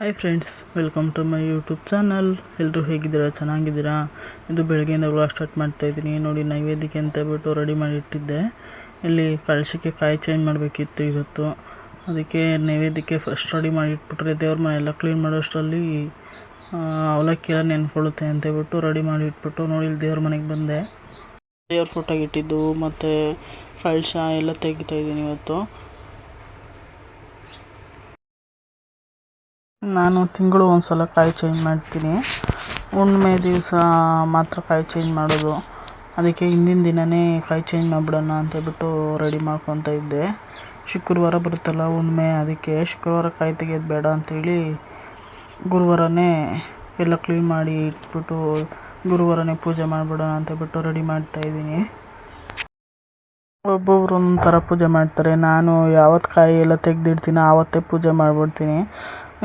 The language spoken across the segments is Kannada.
Hi friends welcome to my YouTube channel ಎಲ್ಲರೂ ಹೇಗಿದ್ದೀರಾ? ಚೆನ್ನಾಗಿದ್ದೀರಾ? ಇದು ಬೆಳಗ್ಗೆಯಿಂದ ವ್ಲಾಗ್ ಸ್ಟಾರ್ಟ್ ಮಾಡ್ತಾಯಿದ್ದೀನಿ ನೋಡಿ, ನೈವೇದ್ಯಕ್ಕೆ ಅಂತ ಹೇಳ್ಬಿಟ್ಟು ರೆಡಿ ಮಾಡಿ ಇಟ್ಟಿದ್ದೆ. ಇಲ್ಲಿ ಕಳಶಕ್ಕೆ ಕಾಯಿ ಚೇಂಜ್ ಮಾಡಬೇಕಿತ್ತು ಇವತ್ತು. ಅದಕ್ಕೆ ನೈವೇದ್ಯಕ್ಕೆ ಫಸ್ಟ್ ರೆಡಿ ಮಾಡಿ ಇಟ್ಬಿಟ್ರೆ ದೇವ್ರ ಮನೆ ಎಲ್ಲ ಕ್ಲೀನ್ ಮಾಡೋಷ್ಟರಲ್ಲಿ ಅವಲಕ್ಕಿ ಎಲ್ಲ ನೆನ್ಕೊಳ್ಳುತ್ತೆ ಅಂತ ಹೇಳ್ಬಿಟ್ಟು ರೆಡಿ ಮಾಡಿ ಇಟ್ಬಿಟ್ಟು ನೋಡಿ, ಇಲ್ಲಿ ದೇವ್ರ ಮನೆಗೆ ಬಂದೆ. ದೇವ್ರ ಫೋಟೋಗೆ ಇಟ್ಟಿದ್ದು, ಮತ್ತು ಕಳಶ ಎಲ್ಲ ತೆಗಿತಾಯಿದ್ದೀನಿ ಇವತ್ತು. ನಾನು ತಿಂಗಳು ಒಂದು ಸಲ ಕಾಯಿ ಚೇಂಜ್ ಮಾಡ್ತೀನಿ. ಹುಣ್ಮೆ ದಿವಸ ಮಾತ್ರ ಕಾಯಿ ಚೇಂಜ್ ಮಾಡೋದು. ಅದಕ್ಕೆ ಹಿಂದಿನ ದಿನವೇ ಕಾಯಿ ಚೇಂಜ್ ಮಾಡಿಬಿಡೋಣ ಅಂತೇಳ್ಬಿಟ್ಟು ರೆಡಿ ಮಾಡ್ಕೊತಾ ಇದ್ದೆ. ಶುಕ್ರವಾರ ಬರುತ್ತಲ್ಲ ಹುಣ್ಣಿಮೆ, ಅದಕ್ಕೆ ಶುಕ್ರವಾರ ಕಾಯಿ ತೆಗೆಯೋದು ಬೇಡ ಅಂಥೇಳಿ ಗುರುವಾರನೇ ಎಲ್ಲ ಕ್ಲೀನ್ ಮಾಡಿ ಇಟ್ಬಿಟ್ಟು ಗುರುವಾರನೇ ಪೂಜೆ ಮಾಡಿಬಿಡೋಣ ಅಂತೇಳ್ಬಿಟ್ಟು ರೆಡಿ ಮಾಡ್ತಾ ಇದ್ದೀನಿ. ಒಬ್ಬೊಬ್ರು ಒಂಥರ ಪೂಜೆ ಮಾಡ್ತಾರೆ. ನಾನು ಯಾವತ್ತು ಕಾಯಿ ಎಲ್ಲ ತೆಗೆದಿಡ್ತೀನಿ ಆವತ್ತೇ ಪೂಜೆ ಮಾಡಿಬಿಡ್ತೀನಿ.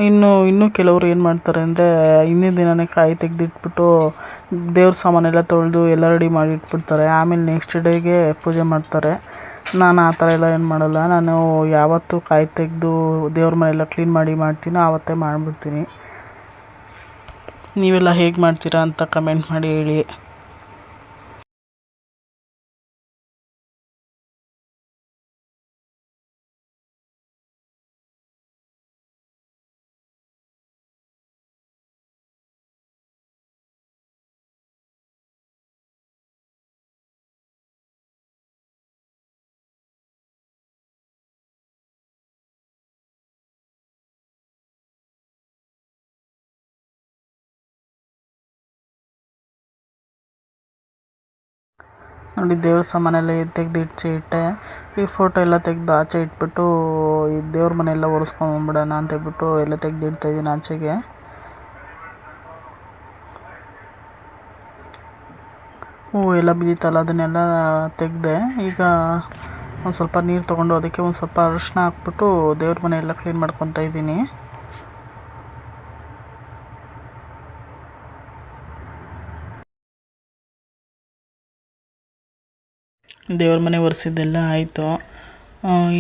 ಇನ್ನು ಇನ್ನು ಕೆಲವರು ಏನು ಮಾಡ್ತಾರೆ ಅಂದರೆ, ಹಿಂದಿನ ದಿನವೇ ಕಾಯಿ ತೆಗೆದಿಟ್ಬಿಟ್ಟು ದೇವ್ರ ಸಾಮಾನೆಲ್ಲ ತೊಳೆದು ಎಲ್ಲ ರೆಡಿ ಮಾಡಿ ಇಟ್ಬಿಡ್ತಾರೆ. ಆಮೇಲೆ ನೆಕ್ಸ್ಟ್ ಡೇಗೆ ಪೂಜೆ ಮಾಡ್ತಾರೆ. ನಾನು ಆ ಥರ ಎಲ್ಲ ಏನು ಮಾಡೋಲ್ಲ. ನಾನು ಯಾವತ್ತು ಕಾಯಿ ತೆಗೆದು ದೇವ್ರ ಮನೆಯೆಲ್ಲ ಕ್ಲೀನ್ ಮಾಡಿ ಮಾಡ್ತೀನೋ ಆವತ್ತೇ ಮಾಡಿಬಿಡ್ತೀನಿ. ನೀವೆಲ್ಲ ಹೇಗೆ ಮಾಡ್ತೀರಾ ಅಂತ ಕಮೆಂಟ್ ಮಾಡಿ ಹೇಳಿ. ನೋಡಿ ದೇವ್ರ ಸಾಮಾನೆಲ್ಲ ತೆಗೆದು ಈಚೆ ಇಟ್ಟೆ. ಈ ಫೋಟೋ ಎಲ್ಲ ತೆಗೆದು ಆಚೆ ಇಟ್ಬಿಟ್ಟು ಈ ದೇವ್ರ ಮನೆಯೆಲ್ಲ ಬಂದ್ಬಿಡೋಣ ಅಂತ ಹೇಳ್ಬಿಟ್ಟು ಎಲ್ಲ ತೆಗೆದು ಇಡ್ತಾ ಇದ್ದೀನಿ ಆಚೆಗೆ. ಹೂವು ಎಲ್ಲ ಬಿದ್ದಿತ್ತಲ್ಲ, ಅದನ್ನೆಲ್ಲ ತೆಗೆದೆ. ಈಗ ಒಂದು ಸ್ವಲ್ಪ ನೀರು ತೊಗೊಂಡು ಅದಕ್ಕೆ ಒಂದು ಸ್ವಲ್ಪ ಅರಿಶಿನ ಹಾಕ್ಬಿಟ್ಟು ದೇವ್ರ ಮನೆಯೆಲ್ಲ ಕ್ಲೀನ್ ಮಾಡ್ಕೊತಾ ಇದ್ದೀನಿ. ದೇವ್ರ ಮನೆ ಒರೆಸಿದ್ದೆಲ್ಲ ಆಯಿತು.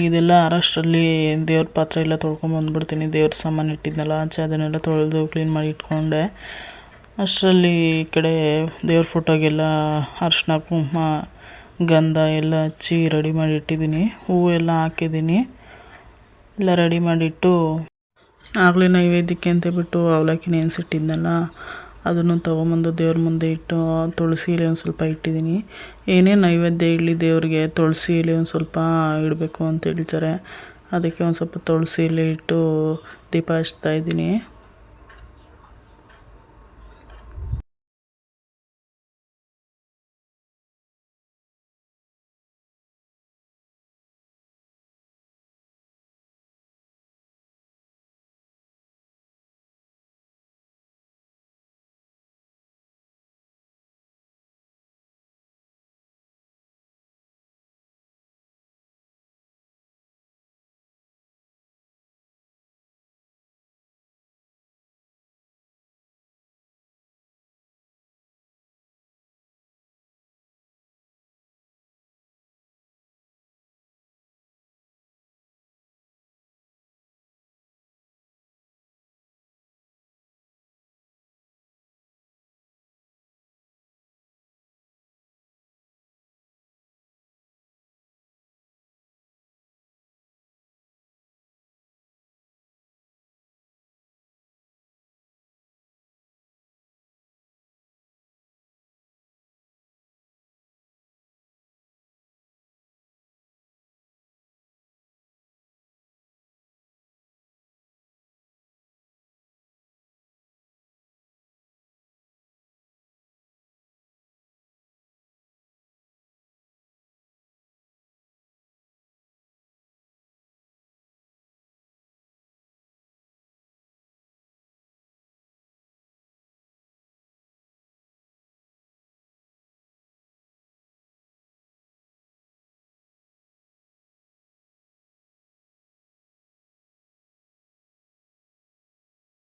ಇದೆಲ್ಲ ಅರಷ್ಟರಲ್ಲಿ ದೇವ್ರ ಪಾತ್ರೆ ಎಲ್ಲ ತೊಳ್ಕೊಂಬಂದ್ಬಿಡ್ತೀನಿ ದೇವ್ರ ಸಾಮಾನು ಇಟ್ಟಿದ್ದೆಲ್ಲ ಆಚೆ ಅದನ್ನೆಲ್ಲ ತೊಳೆದು ಕ್ಲೀನ್ ಮಾಡಿ ಇಟ್ಕೊಂಡೆ. ಅಷ್ಟರಲ್ಲಿ ಈ ಕಡೆ ದೇವ್ರ ಫೋಟೋಗೆಲ್ಲ ಅರಿಶಿನ, ಕುಂಕುಮ, ಗಂಧ ಎಲ್ಲ ಹಚ್ಚಿ ರೆಡಿ ಮಾಡಿ ಇಟ್ಟಿದ್ದೀನಿ. ಹೂವು ಎಲ್ಲ ಹಾಕಿದ್ದೀನಿ. ಎಲ್ಲ ರೆಡಿ ಮಾಡಿಟ್ಟು ಆಗಲೇ ನೈವೇದ್ಯಕ್ಕೆ ಬಿಟ್ಟು ಅವಲಕ್ಕಿ ನೆನೆಸಿಟ್ಟಿದ್ನಲ್ಲ ಅದನ್ನು ತೊಗೊಂಬಂದು ದೇವ್ರ ಮುಂದೆ ಇಟ್ಟು ತುಳಸಿ ಎಲೆ ಒಂದು ಸ್ವಲ್ಪ ಇಟ್ಟಿದ್ದೀನಿ. ಏನೇ ನೈವೇದ್ಯ ಇಡಲಿ ದೇವ್ರಿಗೆ, ತುಳಸಿ ಎಲೆ ಒಂದು ಸ್ವಲ್ಪ ಇಡಬೇಕು ಅಂತ ಹೇಳ್ತಾರೆ. ಅದಕ್ಕೆ ಒಂದು ಸ್ವಲ್ಪ ತುಳಸಿ ಎಲೆ ಇಟ್ಟು ದೀಪ ಹಚ್ತಾ ಇದ್ದೀನಿ.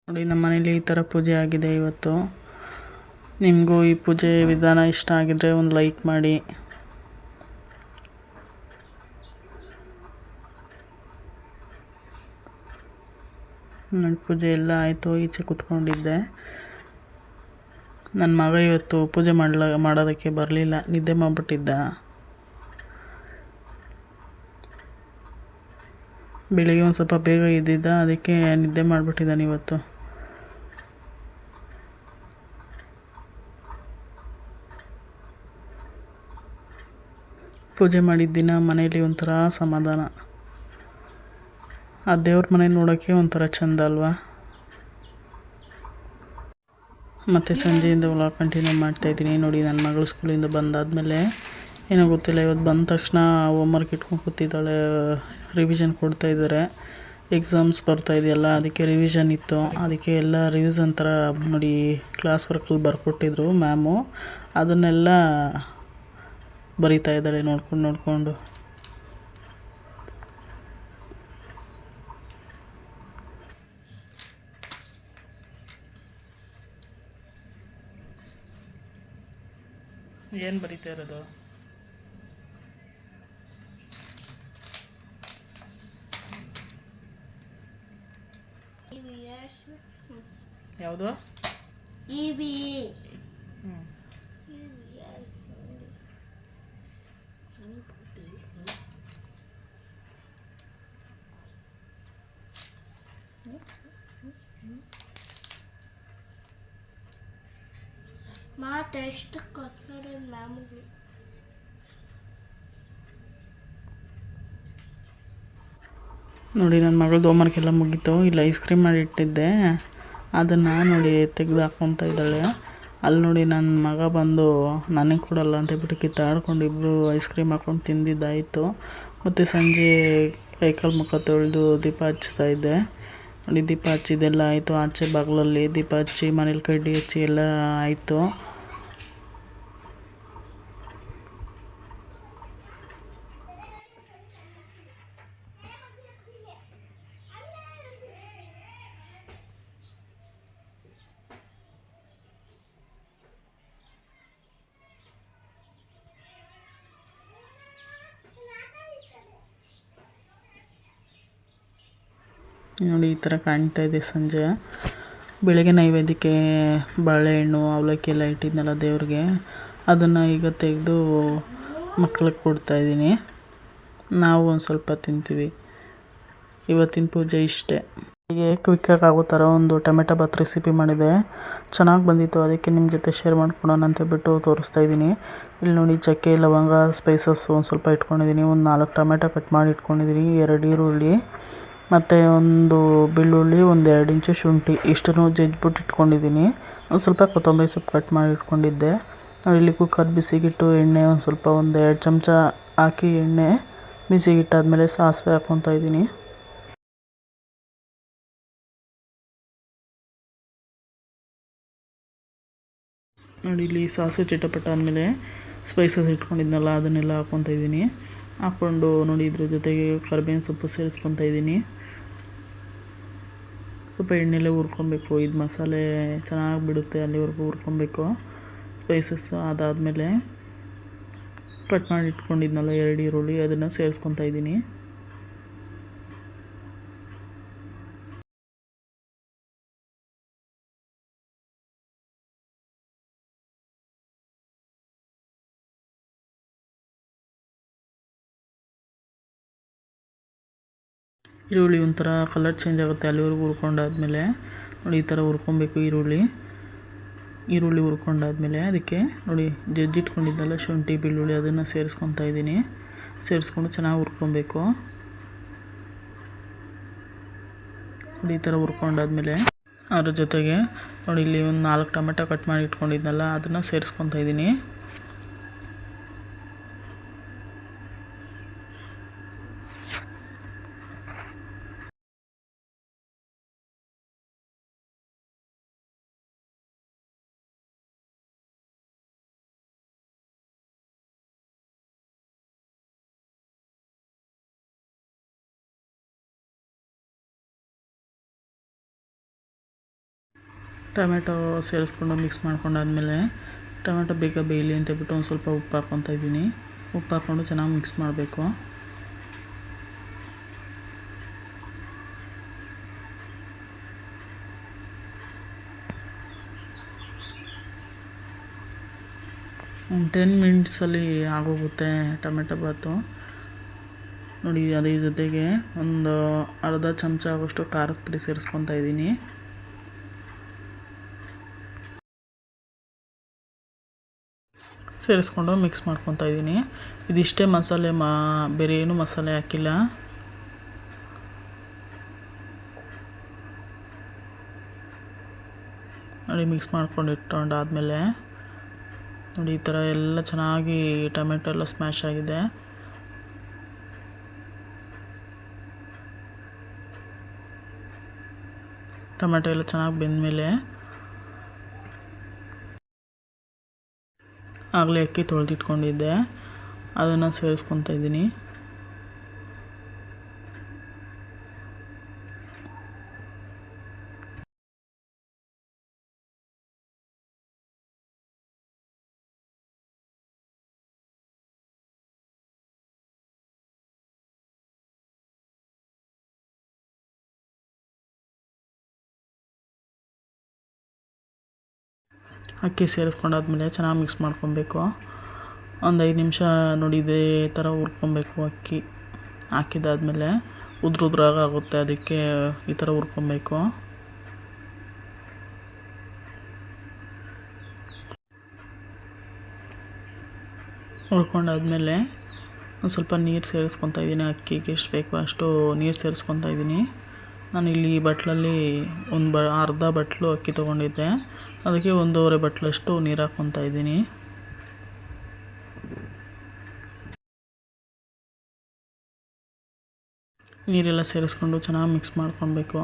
ನೋಡಿ, ನಮ್ಮ ಮನೇಲಿ ಈ ಥರ ಪೂಜೆ ಆಗಿದೆ ಇವತ್ತು. ನಿಮಗೂ ಈ ಪೂಜೆ ವಿಧಾನ ಇಷ್ಟ ಆಗಿದ್ರೆ ಒಂದು ಲೈಕ್ ಮಾಡಿ. ನನ್ನ ಪೂಜೆ ಎಲ್ಲ ಆಯಿತು, ಈಚೆ ಕೂತ್ಕೊಂಡಿದ್ದೆ. ನನ್ನ ಮಗ ಇವತ್ತು ಪೂಜೆ ಮಾಡಲ, ಮಾಡೋದಕ್ಕೆ ಬರಲಿಲ್ಲ, ನಿದ್ದೆ ಮಾಡಿಬಿಟ್ಟಿದ್ದ. ಬೆಳಿಗ್ಗೆ ಒಂದು ಸ್ವಲ್ಪ ಬೇಗ ಇದ್ದಿದ್ದ ಅದಕ್ಕೆ ನಿದ್ದೆ ಮಾಡಿಬಿಟ್ಟಿದ್ದಾನೆ ಇವತ್ತು. ಪೂಜೆ ಮಾಡಿದ ದಿನ ಮನೇಲಿ ಒಂಥರ ಸಮಾಧಾನ. ಆ ದೇವ್ರ ಮನೆ ನೋಡೋಕ್ಕೆ ಒಂಥರ ಚಂದ ಅಲ್ವಾ? ಮತ್ತು ಸಂಜೆಯಿಂದ ವ್ಲಾಗ್ ಕಂಟಿನ್ಯೂ ಮಾಡ್ತಾಯಿದ್ದೀನಿ ನೋಡಿ, ನನ್ನ ಮಗಳು ಸ್ಕೂಲಿಂದ ಬಂದಾದಮೇಲೆ ಏನೋ ಗೊತ್ತಿಲ್ಲ, ಇವತ್ತು ಬಂದ ತಕ್ಷಣ ಹೋಮ್ವರ್ಕ್ ಇಟ್ಕೊಂಡು ಕೂತಿದ್ದಾಳೆ ರಿವಿಷನ್ ಕೊಡ್ತಾ ಇದ್ದಾರೆ. ಎಕ್ಸಾಮ್ಸ್ ಬರ್ತಾ ಇದೆಯಲ್ಲ, ಅದಕ್ಕೆ ರಿವಿಷನ್ ಇತ್ತು. ಅದಕ್ಕೆ ಎಲ್ಲ ರಿವಿಷನ್ ಥರ ನೋಡಿ ಕ್ಲಾಸ್ ವರ್ಕಲ್ಲಿ ಬರ್ಕೊಟ್ಟಿದ್ರು ಮ್ಯಾಮು ಅದನ್ನೆಲ್ಲ ಬರಿತಾ ಇದ್ದಾಳೆ ನೋಡ್ಕೊಂಡು ನೋಡಿಕೊಂಡು. ಏನು ಬರೀತಾ ಇರೋದು? ಯಾವುದು? ಹ್ಞೂ ಮಾ ಟೆಸ್ಟ್ ಕೊಟ್ಟಾರೆ మ్యామ్ ನೋಡಿ ನನ್ನ ಮಗಳು ಹೋಮ್ವರ್ಕ್ ಎಲ್ಲ ಮುಗೀತು. ಇಲ್ಲ ಐಸ್ ಕ್ರೀಮ್ ಮಾಡಿ ಇಟ್ಟಿದ್ದೆ. ಅದನ್ನು ನೋಡಿ ತೆಗೆದು ಹಾಕ್ಕೊತಾ ಇದ್ದಾಳೆ. ಅಲ್ಲಿ ನೋಡಿ ನನ್ನ ಮಗ ಬಂದು ನನಗೆ ಕೊಡಲ್ಲ ಅಂತ ಹೇಳ್ಬಿಟ್ಟು ಕಿತ್ತಾಡ್ಕೊಂಡು ಇಬ್ಬರು ಐಸ್ ಕ್ರೀಮ್ ಹಾಕ್ಕೊಂಡು ತಿಂದಿದ್ದಾಯಿತು. ಮತ್ತು ಸಂಜೆ ಕೈಕಾಲು ಮುಖ ತೊಳೆದು ದೀಪ ಹಚ್ತಾ ಇದ್ದೆ. ನೋಡಿ ದೀಪ ಹಚ್ಚಿದ್ದೆಲ್ಲ ಆಯಿತು. ಆಚೆ ಬಾಗಿಲಲ್ಲಿ ದೀಪ ಹಚ್ಚಿ, ಮನೇಲಿ ಕಡ್ಡಿ ಹಚ್ಚಿ ಎಲ್ಲ ಆಯಿತು. ನೋಡಿ, ಈ ಥರ ಕಾಣ್ತಾ ಇದೆ ಸಂಜೆ. ಬೆಳಗ್ಗೆ ನೈವೇದ್ಯಕ್ಕೆ ಬಾಳೆಹಣ್ಣು, ಅವಲಕ್ಕಿ ಎಲ್ಲ ಇಟ್ಟಿದ್ನಲ್ಲ ದೇವ್ರಿಗೆ. ಅದನ್ನು ಈಗ ತೆಗೆದು ಮಕ್ಳಿಗೆ ಕೊಡ್ತಾಯಿದ್ದೀನಿ ನಾವು ಒಂದು ಸ್ವಲ್ಪ ತಿಂತೀವಿ. ಇವತ್ತಿನ ಪೂಜೆ ಇಷ್ಟೇ. ಹೀಗೆ ಕ್ವಿಕ್ಕಾಗಿ ಆಗೋ ಥರ ಒಂದು ಟೊಮೆಟೊ ಬಾತ್ ರೆಸಿಪಿ ಮಾಡಿದೆ. ಚೆನ್ನಾಗಿ ಬಂದಿತ್ತು. ಅದಕ್ಕೆ ನಿಮ್ಮ ಜೊತೆ ಶೇರ್ ಮಾಡ್ಕೊಳೋಣ ಅಂತ ಬಿಟ್ಟು ತೋರಿಸ್ತಾ ಇದ್ದೀನಿ. ಇಲ್ಲಿ ನೋಡಿ, ಚಕ್ಕೆ, ಲವಂಗ ಸ್ಪೈಸಸ್ ಒಂದು ಸ್ವಲ್ಪ ಇಟ್ಕೊಂಡಿದ್ದೀನಿ. ಒಂದು ನಾಲ್ಕು ಟೊಮೆಟೊ ಕಟ್ ಮಾಡಿ ಇಟ್ಕೊಂಡಿದ್ದೀನಿ. ಎರಡು ಈರುಳ್ಳಿ. ಮತ್ತು ಒಂದು ಬೆಳ್ಳುಳ್ಳಿ, ಒಂದು ಎರಡು ಇಂಚು ಶುಂಠಿ ಇಷ್ಟನ್ನು ಜಜ್ಬಿಟ್ಟು ಇಟ್ಕೊಂಡಿದ್ದೀನಿ. ಒಂದು ಸ್ವಲ್ಪ ಕೊತ್ತಂಬರಿ ಸೊಪ್ಪು ಕಟ್ ಮಾಡಿ ಇಟ್ಕೊಂಡಿದ್ದೆ. ಇಲ್ಲಿ ಕುಕ್ಕರ್ ಬಿಸಿಗಿಟ್ಟು ಎಣ್ಣೆ ಒಂದು ಸ್ವಲ್ಪ ಒಂದು ಎರಡು ಚಮಚ ಹಾಕಿ ಎಣ್ಣೆ ಬಿಸಿಗಿಟ್ಟಾದಮೇಲೆ ಸಾಸಿವೆ ಹಾಕ್ಕೊತಾ ಇದ್ದೀನಿ. ನೋಡಿ, ಇಲ್ಲಿ ಸಾಸಿವೆ ಚಿಟ್ಟಪಟ್ಟ ಆದಮೇಲೆ ಸ್ಪೈಸಸ್ ಇಟ್ಕೊಂಡಿದ್ನಲ್ಲ, ಅದನ್ನೆಲ್ಲ ಹಾಕ್ಕೊತಾ ಇದ್ದೀನಿ. ಹಾಕ್ಕೊಂಡು ನೋಡಿ, ಇದ್ರ ಜೊತೆಗೆ ಕರ್ಬೇವಿನ ಸೊಪ್ಪು ಸೇರಿಸ್ಕೊತಾ ಇದ್ದೀನಿ. ಸ್ವಲ್ಪ ಎಣ್ಣೆಲೆ ಹುರ್ಕೊಬೇಕು. ಇದು ಮಸಾಲೆ ಚೆನ್ನಾಗಿ ಬಿಡುತ್ತೆ ಅಲ್ಲಿವರೆಗೂ ಹುರ್ಕೊಬೇಕು. ಸ್ಪೈಸಸ್ ಅದಾದಮೇಲೆ ಕಟ್ ಮಾಡಿ ಇಟ್ಕೊಂಡಿದ್ನಲ್ಲ ಎರಡು ಈರುಳ್ಳಿ, ಅದನ್ನು ಸೇರಿಸ್ಕೊತಾ ಇದ್ದೀನಿ. ಈರುಳ್ಳಿ ಒಂಥರ ಕಲರ್ ಚೇಂಜ್ ಆಗುತ್ತೆ ಅಲ್ಲಿವರೆಗೂ ಹುರ್ಕೊಂಡಾದ್ಮೇಲೆ ನೋಡಿ, ಈ ಥರ ಹುರ್ಕೊಬೇಕು ಈರುಳ್ಳಿ. ಈರುಳ್ಳಿ ಹುರ್ಕೊಂಡಾದ್ಮೇಲೆ ಅದಕ್ಕೆ ನೋಡಿ ಜಜ್ಜಿಟ್ಕೊಂಡಿದ್ದಲ್ಲ ಶುಂಠಿ, ಬೆಳ್ಳುಳ್ಳಿ ಅದನ್ನು ಸೇರಿಸ್ಕೊತಾ ಇದ್ದೀನಿ. ಸೇರಿಸ್ಕೊಂಡು ಚೆನ್ನಾಗಿ ಹುರ್ಕೊಬೇಕು ನೋಡಿ, ಈ ಥರ ಹುರ್ಕೊಂಡಾದ್ಮೇಲೆ ಅದ್ರ ಜೊತೆಗೆ ನೋಡಿ, ಇಲ್ಲಿ ಒಂದು ನಾಲ್ಕು ಟೊಮೆಟೊ ಕಟ್ ಮಾಡಿ ಇಟ್ಕೊಂಡಿದ್ನಲ್ಲ ಅದನ್ನು ಸೇರಿಸ್ಕೊತಾ ಇದ್ದೀನಿ. ಟೊಮೆಟೊ ಸೇರಿಸ್ಕೊಂಡು ಮಿಕ್ಸ್ ಮಾಡ್ಕೊಂಡಾದ್ಮೇಲೆ ಟೊಮೆಟೊ ಬೇಗ ಬೇಯಲಿ ಅಂತ ಬಿಟ್ಟು ಒಂದು ಸ್ವಲ್ಪ ಉಪ್ಪು ಹಾಕ್ಕೊತಾ ಇದ್ದೀನಿ. ಉಪ್ಪು ಹಾಕ್ಕೊಂಡು ಚೆನ್ನಾಗಿ ಮಿಕ್ಸ್ ಮಾಡಬೇಕು. ಒಂದು ಟೆನ್ ಮಿನಿಟ್ಸಲ್ಲಿ ಆಗೋಗುತ್ತೆ ಟೊಮೆಟೊ ಬಾತು ನೋಡಿ ಅದೇ ಜೊತೆಗೆ ಒಂದು ಅರ್ಧ ಚಮಚ ಆಗೋಷ್ಟು ಖಾರದ ಪುಡಿ ಸೇರಿಸ್ಕೊತಾ ಇದ್ದೀನಿ. ಸೇರಿಸ್ಕೊಂಡು ಮಿಕ್ಸ್ ಮಾಡ್ಕೊತಾ ಇದ್ದೀನಿ. ಇದಿಷ್ಟೇ ಮಸಾಲೆ ಮಾ, ಬೇರೆ ಏನು ಮಸಾಲೆ ಹಾಕಿಲ್ಲ. ನೋಡಿ ಮಿಕ್ಸ್ ಮಾಡ್ಕೊಂಡು ಇಟ್ಕೊಂಡಾದ್ಮೇಲೆ ನೋಡಿ, ಈ ಥರ ಎಲ್ಲ ಚೆನ್ನಾಗಿ ಟೊಮೆಟೊ ಎಲ್ಲ ಸ್ಮ್ಯಾಶ್ ಆಗಿದೆ. ಟೊಮೆಟೊ ಎಲ್ಲ ಚೆನ್ನಾಗಿ ಬೆಂದಮೇಲೆ ಆಗಲೇ ಅಕ್ಕಿ ತೊಳೆದಿಟ್ಕೊಂಡಿದ್ದೆ. ಅದನ್ನು ಸೇರಿಸ್ಕೊತಾ ಇದ್ದೀನಿ. ಅಕ್ಕಿ ಸೇರಿಸ್ಕೊಂಡಾದ್ಮೇಲೆ ಚೆನ್ನಾಗಿ ಮಿಕ್ಸ್ ಮಾಡ್ಕೊಬೇಕು. ಒಂದು ಐದು ನಿಮಿಷ ನೋಡಿ ಇದೇ ಥರ ಹುರ್ಕೊಬೇಕು ಅಕ್ಕಿ. ಹಾಕಿದಾದ್ಮೇಲೆ ಉದುರು ಆಗುತ್ತೆ ಅದಕ್ಕೆ ಈ ಥರ ಹುರ್ಕೊಬೇಕು. ಹುರ್ಕೊಂಡಾದ್ಮೇಲೆ ಒಂದು ಸ್ವಲ್ಪ ನೀರು ಸೇರಿಸ್ಕೊತಾ ಇದ್ದೀನಿ ಅಕ್ಕಿಗೆ, ಎಷ್ಟು ಬೇಕೋ ಅಷ್ಟು ನೀರು ಸೇರಿಸ್ಕೊತಾ ಇದ್ದೀನಿ. ನಾನು ಇಲ್ಲಿ ಬಟ್ಲಲ್ಲಿ ಒಂದು ಬ ಅರ್ಧ ಬಟ್ಲು ಅಕ್ಕಿ ತೊಗೊಂಡಿದ್ದೆ. ಅದಕ್ಕೆ ಒಂದೂವರೆ ಬಟ್ಲಷ್ಟು ನೀರು ಹಾಕ್ಕೊತಾ ಇದ್ದೀನಿ. ನೀರೆಲ್ಲ ಸೇರಿಸ್ಕೊಂಡು ಚೆನ್ನಾಗಿ ಮಿಕ್ಸ್ ಮಾಡ್ಕೊಬೇಕು.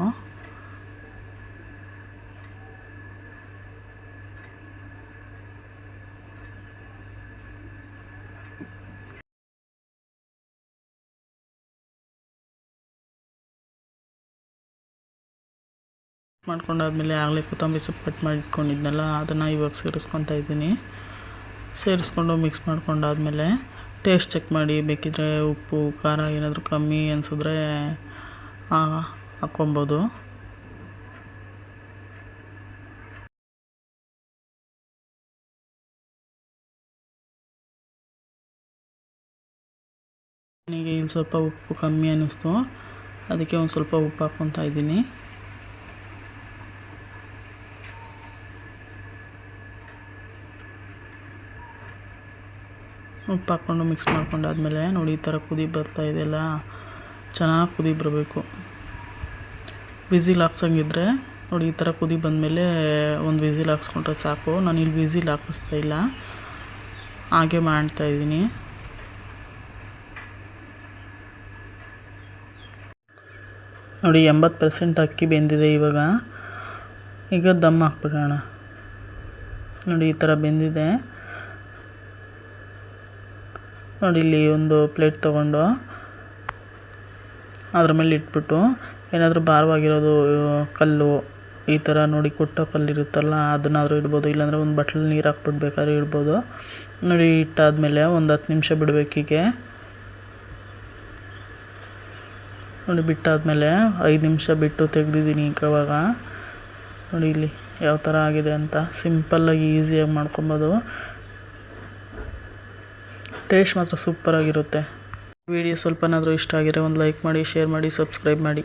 ಮಾಡ್ಕೊಂಡಾದ್ಮೇಲೆ ಆಗಲೇ ಕೊತ್ತಂಬರಿ ಸೊಪ್ಪು ಕಟ್ ಮಾಡಿ ಇಟ್ಕೊಂಡಿದ್ನಲ್ಲ ಅದನ್ನು ಇವಾಗ ಸೇರಿಸ್ಕೊತಾ ಇದ್ದೀನಿ. ಸೇರಿಸ್ಕೊಂಡು ಮಿಕ್ಸ್ ಮಾಡ್ಕೊಂಡಾದ್ಮೇಲೆ ಟೇಸ್ಟ್ ಚೆಕ್ ಮಾಡಿ ಬೇಕಿದ್ದರೆ ಉಪ್ಪು, ಖಾರ ಏನಾದರೂ ಕಮ್ಮಿ ಅನಿಸಿದ್ರೆ ಹಾಕ್ಕೊಬೋದು. ನನಗೆ ಇಲ್ಲಿ ಸ್ವಲ್ಪ ಉಪ್ಪು ಕಮ್ಮಿ ಅನ್ನಿಸ್ತು. ಅದಕ್ಕೆ ಒಂದು ಸ್ವಲ್ಪ ಉಪ್ಪು ಹಾಕ್ಕೊತಾ ಇದ್ದೀನಿ. ಉಪ್ಪು ಹಾಕ್ಕೊಂಡು ಮಿಕ್ಸ್ ಮಾಡ್ಕೊಂಡಾದ್ಮೇಲೆ ನೋಡಿ ಈ ಥರ ಕುದಿ ಬರ್ತಾ ಇದೆಯಲ್ಲ, ಚೆನ್ನಾಗಿ ಕುದಿ ಬರಬೇಕು. ವಿಸಿಲ್ ಹಾಕ್ಸಂಗಿದ್ರೆ ನೋಡಿ ಈ ಥರ ಕುದಿ ಬಂದಮೇಲೆ ಒಂದು ವಿಝಿಲ್ ಹಾಕ್ಸ್ಕೊಂಡ್ರೆ ಸಾಕು. ನಾನು ಇಲ್ಲಿ ವಿಸಿಲ್ ಹಾಕಿಸ್ತಾ ಇಲ್ಲ. ಹಾಗೆ ಮಾಡ್ತಾ ಇದ್ದೀನಿ. ನೋಡಿ ಎಂಬತ್ತು ಪರ್ಸೆಂಟ್ ಅಕ್ಕಿ ಬೆಂದಿದೆ ಇವಾಗ. ಈಗ ದಮ್ ಹಾಕ್ಬಿಡೋಣ. ನೋಡಿ ಈ ಥರ ಬೆಂದಿದೆ. ನೋಡಿ, ಇಲ್ಲಿ ಒಂದು ಪ್ಲೇಟ್ ತೊಗೊಂಡು ಅದ್ರ ಮೇಲೆ ಇಟ್ಬಿಟ್ಟು ಏನಾದರೂ ಭಾರವಾಗಿರೋದು ಕಲ್ಲು ಈ ಥರ ನೋಡಿ ಕೊಟ್ಟ ಕಲ್ಲಿರುತ್ತಲ್ಲ, ಅದನ್ನಾದರೂ ಇಡ್ಬೋದು. ಇಲ್ಲಾಂದರೆ ಒಂದು ಬಟ್ಲಲ್ಲಿ ನೀರು ಹಾಕ್ಬಿಟ್ಟು ಬೇಕಾದ್ರೆ ಇಡ್ಬೋದು. ನೋಡಿ, ಇಟ್ಟಾದಮೇಲೆ ಒಂದು ಹತ್ತು ನಿಮಿಷ ಬಿಡಬೇಕೀಗೆ ನೋಡಿ, ಬಿಟ್ಟಾದಮೇಲೆ ಐದು ನಿಮಿಷ ಬಿಟ್ಟು ತೆಗ್ದಿದ್ದೀನಿ ಈಗ ಅವಾಗ. ನೋಡಿ, ಇಲ್ಲಿ ಯಾವ ಥರ ಆಗಿದೆ ಅಂತ. ಸಿಂಪಲ್ಲಾಗಿ ಈಸಿಯಾಗಿ ಮಾಡ್ಕೊಬೋದು. ಟೇಸ್ಟ್ ಮಾತ್ರ ಸೂಪರಾಗಿರುತ್ತೆ. ವಿಡಿಯೋ ಸ್ವಲ್ಪನಾದರೂ ಇಷ್ಟ ಆಗಿದ್ರೆ ಒಂದು ಲೈಕ್ ಮಾಡಿ ಶೇರ್ ಮಾಡಿ ಸಬ್ಸ್ಕ್ರೈಬ್ ಮಾಡಿ.